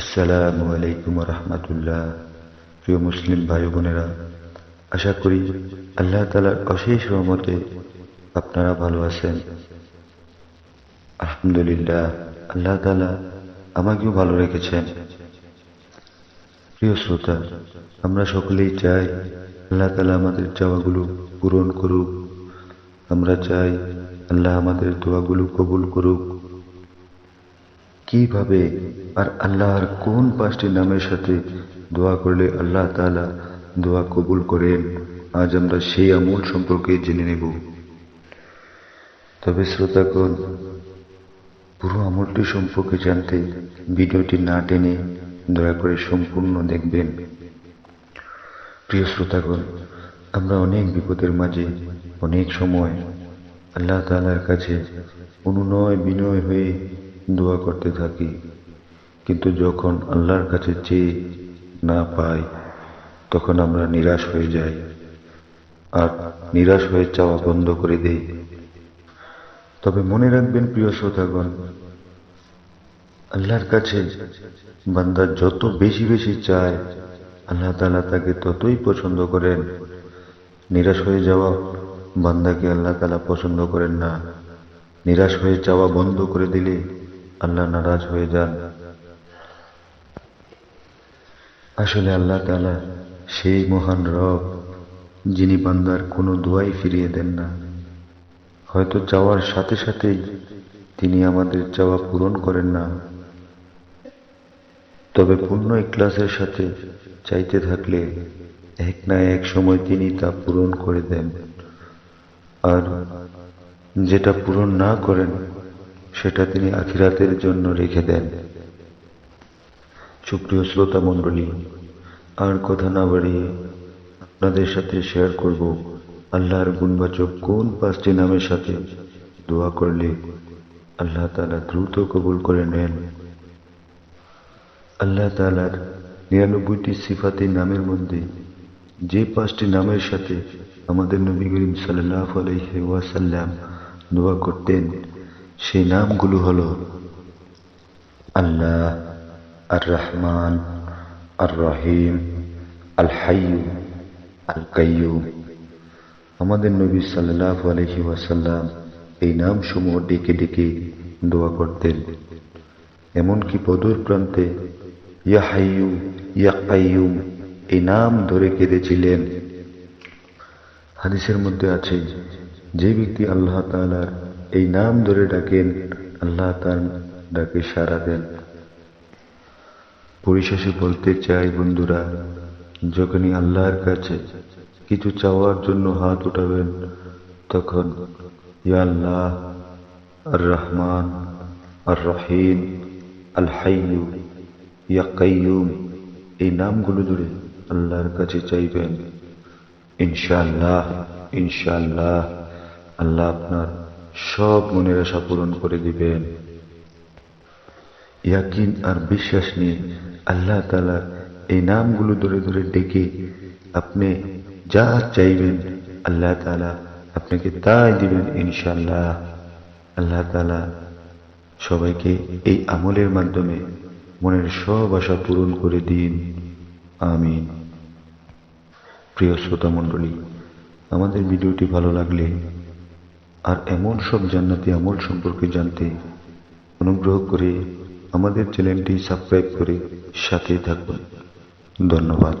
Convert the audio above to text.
আসসালামু আলাইকুম রহমতুল্লাহ প্রিয় মুসলিম ভাই বোনেরা, আশা করি আল্লাহ তালার অশেষ রহমতে আপনারা ভালো আছেন। আলহামদুলিল্লাহ, আল্লাহ তালা আমাকেও ভালো রেখেছেন। প্রিয় শ্রোতা, আমরা সকলেই চাই আল্লাহ তালা আমাদের চাওয়াগুলো পূরণ করুক। আমরা চাই আল্লাহ আমাদের দোয়াগুলো কবুল করুক। কীভাবে আর আল্লাহর কোন পাঁচটি নামের সাথে দোয়া করলে আল্লাহ তাআলা দোয়া কবুল করেন, আজ আমরা সেই আমল সম্পর্কে জেনে নেব। তবে শ্রোতাগণ, পুরো আমলটি সম্পর্কে জানতে ভিডিওটি না টেনে দয়া করে সম্পূর্ণ দেখবেন। প্রিয় শ্রোতাগণ, আমরা অনেক বিপদের মাঝে, অনেক সময় আল্লাহ তাআলার কাছে অনুনয় বিনয় হয়ে দোয়া করতে থাকি। কিন্তু যখন আল্লাহর কাছে চেয়ে না পাই, তখন আমরা নিরাশ হয়ে যাই আর নিরাশ হয়ে চাওয়া বন্ধ করে দেই। তবে মনে রাখবেন, প্রিয় শ্রোতাগণ, আল্লাহর কাছে বান্দা যত বেশি বেশি চায়, আল্লাহ তাআলা তাকে ততই পছন্দ করেন। নিরাশ হয়ে যাওয়া বান্দাকে আল্লাহ তালা পছন্দ করেন না। নিরাশ হয়ে চাওয়া বন্ধ করে দিলে আল্লাহ নারাজ হয়ে যান। আসলে আল্লাহ তালা সেই মহান রব, যিনি বান্দার কোনো দোয়াই ফিরিয়ে দেন না। হয়তো চাওয়ার সাথে সাথেই তিনি আমাদের চাওয়া পূরণ করেন না। তবে পূর্ণ ক্লাসের সাথে চাইতে থাকলে এক না এক সময় তিনি তা পূরণ করে দেন। আর যেটা পূরণ না করেন সেটা তিনি আখিরাতের জন্য রেখে দেন। সুপ্রিয় শ্রোতা মণ্ডলী, আর কথা না বাড়িয়ে আপনাদের সাথে শেয়ার করব আল্লাহর গুণবাচক কোন পাঁচটি নামের সাথে। দোয়া করলে আল্লাহ তালা দ্রুত কবুল করে নেন। আল্লাহ তাআলার নিরানব্বইটি সিফাতি নামের মধ্যে যে পাঁচটি নামের সাথে আমাদের নবী করিম সাল্লাহ আলহি ওয়াসাল্লাম দোয়া করতেন সেই নামগুলো হলো আল্লাহ আর রহমান আর রহিম আল হাইয়ু আল কাইয়ুম আমাদের নবী সাল্লাহ আলহি ওয়াসাল্লাম এই নামসমূহ ডেকে ডেকে দোয়া করতেন। এমনকি বদর প্রান্তে ইয়া হাইয়ু ইয়া কাইয়ুম এই নাম ধরে কেঁদেছিলেন। হাদিসের মধ্যে আছে, যে ব্যক্তি আল্লাহ তাআলার এই নাম ধরে ডাকেন, আল্লাহ তার ডাকে সাড়া দেন। পরিশেষে বলতে চাই, বন্ধুরা, যখনই আল্লাহর কাছে কিছু চাওয়ার জন্য হাত উঠাবেন, তখন ইয়া আল্লাহ আর রহমান আর রহিম আল হাইয়ু ইয়া কাইয়ুম, এই নামগুলো জুড়ে আল্লাহর কাছে চাইবেন। ইনশাআল্লাহ ইনশাআল্লাহ, আল্লাহ আপনার সব মনের আশা পূরণ করে দিবেন। ইয়াকিন আর বিশ্বাস নিয়ে আল্লাহ তালা এই নামগুলো ধরে ধরে ডেকে আপনি যা চাইবেন আল্লাহ তালা আপনাকে তাই দিবেন ইনশাল্লাহ আল্লাহ তালা সবাইকে এই আমলের মাধ্যমে মনের সব আশা পূরণ করে দিন। আমিন। প্রিয় শ্রোতা মণ্ডলী, আমাদের ভিডিওটি ভালো লাগলে আর এমন সব জান্নাতি আমল সম্পর্কে জানতে অনুগ্রহ করে আমাদের চ্যানেলটি সাবস্ক্রাইব করে সাথে থাকুন। ধন্যবাদ।